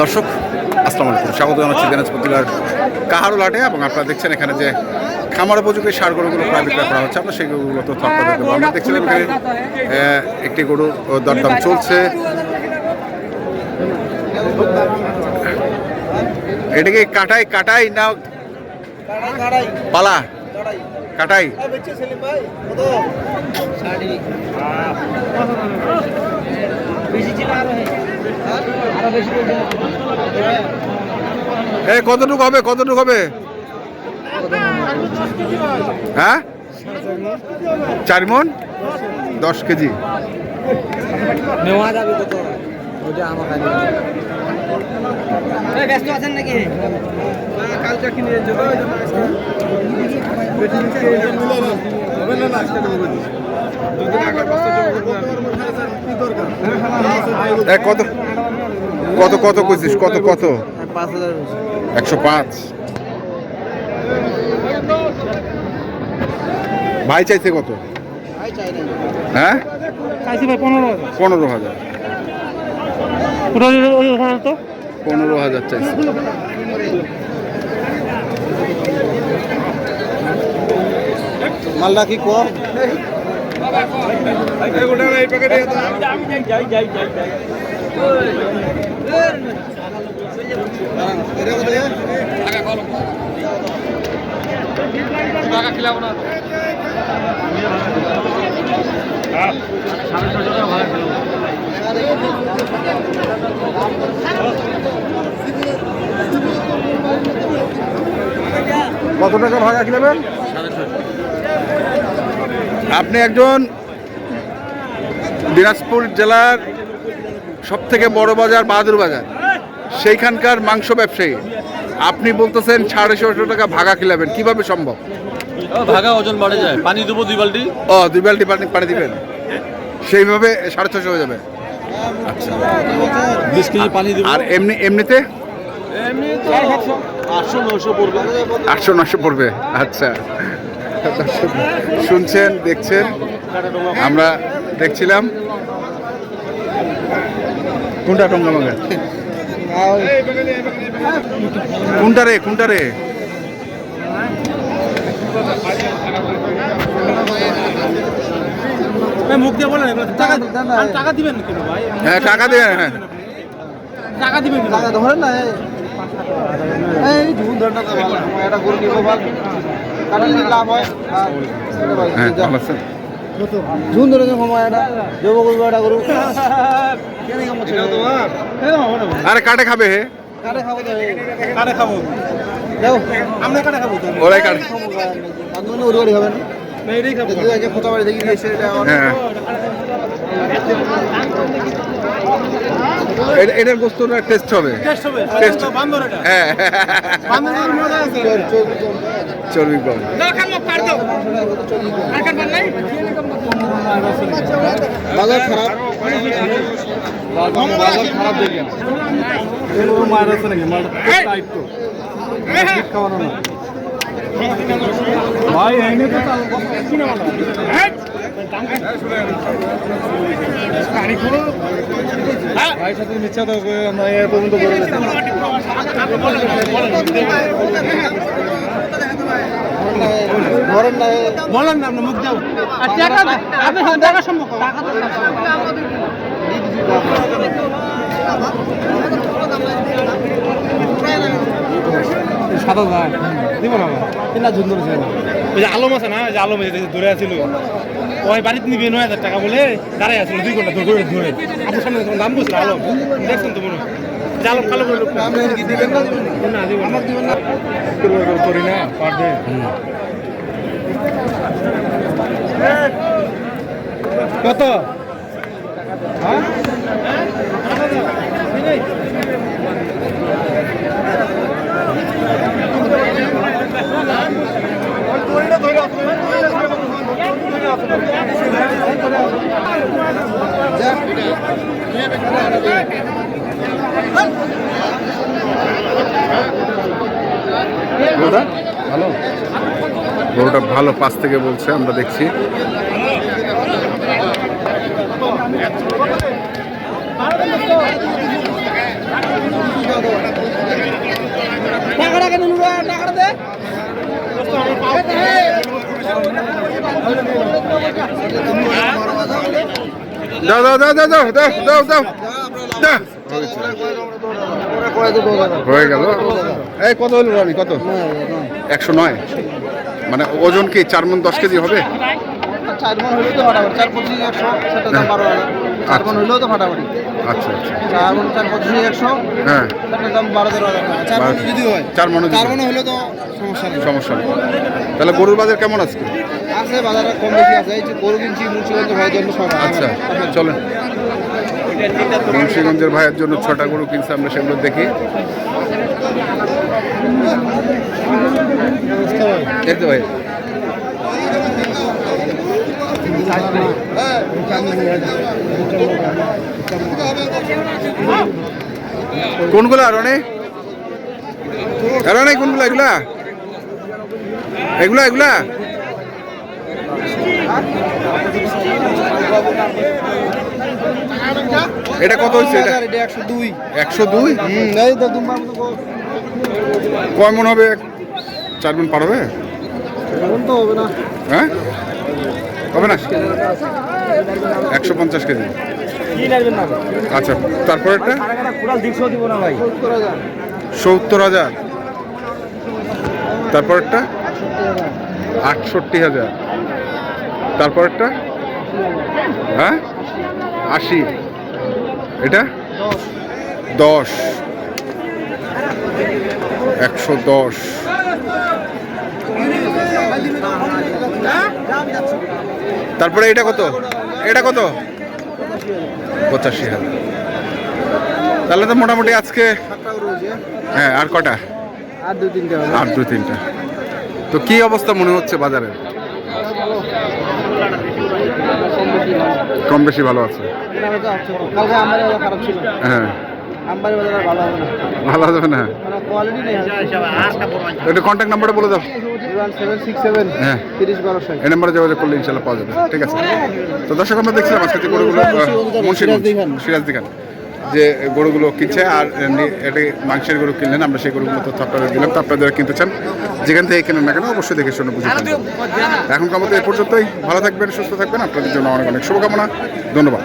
দর্শক, আসসালামু আলাইকুম। স্বাগত জানাচ্ছি দিনাজপুর জেলার কাহারোল হাটে এবং আপনারা দেখছেন এখানে যে খামার উপযোগী সার গরুগুলো প্রায় বিক্রয় করা হচ্ছে। আপনার সেই গরুগুলো তথ্য আপনাদের দেবো। আমরা দেখছিলাম এখানে একটি গরু দরদাম চলছে। এটা কি কাটাই কাটাই না? পালা। কাটাই। এ কতটুকু হবে কতটুকু হবে? হ্যাঁ? চার মন? দশ কেজি। নেওয়া যাবে কত ওটা আমার কাছে। ব্যস্ত আছেন নাকি? কালকে কিনে যাব এ কত? কত কত কইছিস? কত কত? একশো পাঁচ। ভাই চাইছে কত? হ্যাঁ? চাইছি ভাই পনেরো হাজার। পনেরো হাজার। ওটা ওই ওখানে তো পনেরো হাজার চাইছে মালদা কি কম কত টাকা ভাড়া আপনি একজন দিনাজপুর জেলার সব থেকে বড় বাজার বাহাদুর বাজার। সেইখানকার মাংস ব্যবসায়ী। আপনি বলতেছেন সাড়ে ছশো টাকা ভাগা খিলাবেন। কীভাবে সম্ভব? ভাগা ওজন বাড়ে যায়। পানি দেবো দুই বালতি। ও দুই বালতি পানি পানি দিবেন। সেইভাবে সাড়ে ছশো হয়ে যাবে। আচ্ছা। বিশ কেজি পানি আর এমনি এমনিতে? এমনি আটশো নশো পড়বে। আটশো নশো পড়বে। আচ্ছা। দর্শক, শুনছেন দেখছেন? আমরা দেখছিলাম। কোনটা টঙ্গা মাঙ্গা কোনটা রে কোনটা রে? মুখ দিয়ে বলেন টাকা টাকা দিবেন কেন ভাই? হ্যাঁ টাকা দিয়ে হ্যাঁ। টাকা দিবেন টাকা ধরেন না এই এটা নিব ভালো। লাভ হয়। হ্যাঁ। ভালো আছেন? ঝুল ধরে সময় এটা। দেবো করব এটা করব আরে কাটে খাবে হে। কারে খাব কারে খাব। আমরা কারে খাব ওরাই কাটে। আন্দোলনে ওর হবে না। এটাই খাব। দুই আগে ফটো বাড়ি দেখি হ্যাঁ। এটার গোস্তটা টেস্ট হবে। টেস্ট হ্যাঁ। চর্বি কম। বাজার খারাপ। বাজার খারাপ মায়ের আছে নাকি মায়ের টাইট তো খাওয়ানো না। ভাই এনে তো ভাই সাথে মিথ্যা তো আমরা এ পর্যন্ত বলে না বলেন না আপনি মুখ দাও আর টাকা আপনি টাকা সম্ভব টাকা তো সাদা দাম দিব না কিনা ঝুল ধরেছে ওই যে আলম আছে না যে আলম ধরে আছিল। ওই বাড়িতে নিবে নয় হাজার টাকা বলে দাঁড়াই আছিল দুই ঘণ্টা ধরে ধরে আপনার সামনে দাম বলছিল আলম? দেখছেন তো মনে হয়? আলম কালো করে না? দিব না। করি না পার ডে। কত? হ্যাঁ? ভালো? গরুটা ভালো পাশ থেকে বলছে আমরা দেখছি। টাকাটা কেন নিবা টাকাটা দে। দাও দাও দাও দাও দাও দাও দাও দাও। দাও হয়ে গেল? এই কত হলো রানি কত? একশো নয়। মানে ওজন কি চার মন দশ কেজি হবে? চার মন হইলেও তো ফাটাফাটি। চার পঁচিশ একশো সেটা দাম বারো হাজার। চার মন হইলেও তো ফাটাফাটি। আচ্ছা আচ্ছা। চার মন চার পঁচিশ একশো হ্যাঁ। সেটার দাম বারো তেরো হাজার। টাকা চার মন যদি হয় চার মনে চার মনে হইলেও তো সমস্যা নেই। সমস্যা নেই। তাহলে গরুর বাজার কেমন আজকে আছে বাজারে কম বেশি আছে। এই যে গরু কিনছি মুন্সিগঞ্জ ভাইয়ের জন্য সব আচ্ছা চলেন। মুন্সিগঞ্জের ভাইয়ের জন্য ছটা গরু কিনছে, আমরা সেগুলো দেখি। কোনগুলা, রনে? রনে, কোনগুলা, এগুলা? এগুলা এগুলা? এটা কত হয়েছে এটা একশো দুই। একশো দুই? কয় মন হবে? চার মন পার হবে? তো হবে না। হ্যাঁ? হবে না? একশো পঞ্চাশ কেজি। আচ্ছা তারপর একটা সত্তর হাজার। তারপর একটা আটষট্টি হাজার। তারপর একটা হ্যাঁ? আশি। এটা? দশ। একশো দশ। তারপরে এটা কত? এটা কত? পঁচাশি হাজার। তাহলে তো মোটামুটি আজকে হ্যাঁ আর কটা? আর দু তিনটে আর দুই তিনটা। তো কি অবস্থা মনে হচ্ছে বাজারে কম বেশি ভালো আছে। হ্যাঁ। ভালো আছে না। একটু কন্ট্যাক্ট নাম্বারটা বলে দাও। হ্যাঁ। এই নাম্বারে করলে যাবে। ঠিক আছে। তো দর্শক, আমরা দেখছিলাম আজকে যে গরুগুলো যে গরুগুলো কিনছে আর এটি মাংসের গরু কিনলেন, আমরা সেই গরুগুলো তথ্য আপনাদের দিলাম। তো যারা কিনতে চান, যেখান থেকে কেনেন না কেন, অবশ্যই দেখে শুনে বুঝে। এখনকার মতো এ পর্যন্তই। ভালো থাকবেন, সুস্থ থাকবেন। আপনাদের জন্য অনেক অনেক শুভকামনা। ধন্যবাদ।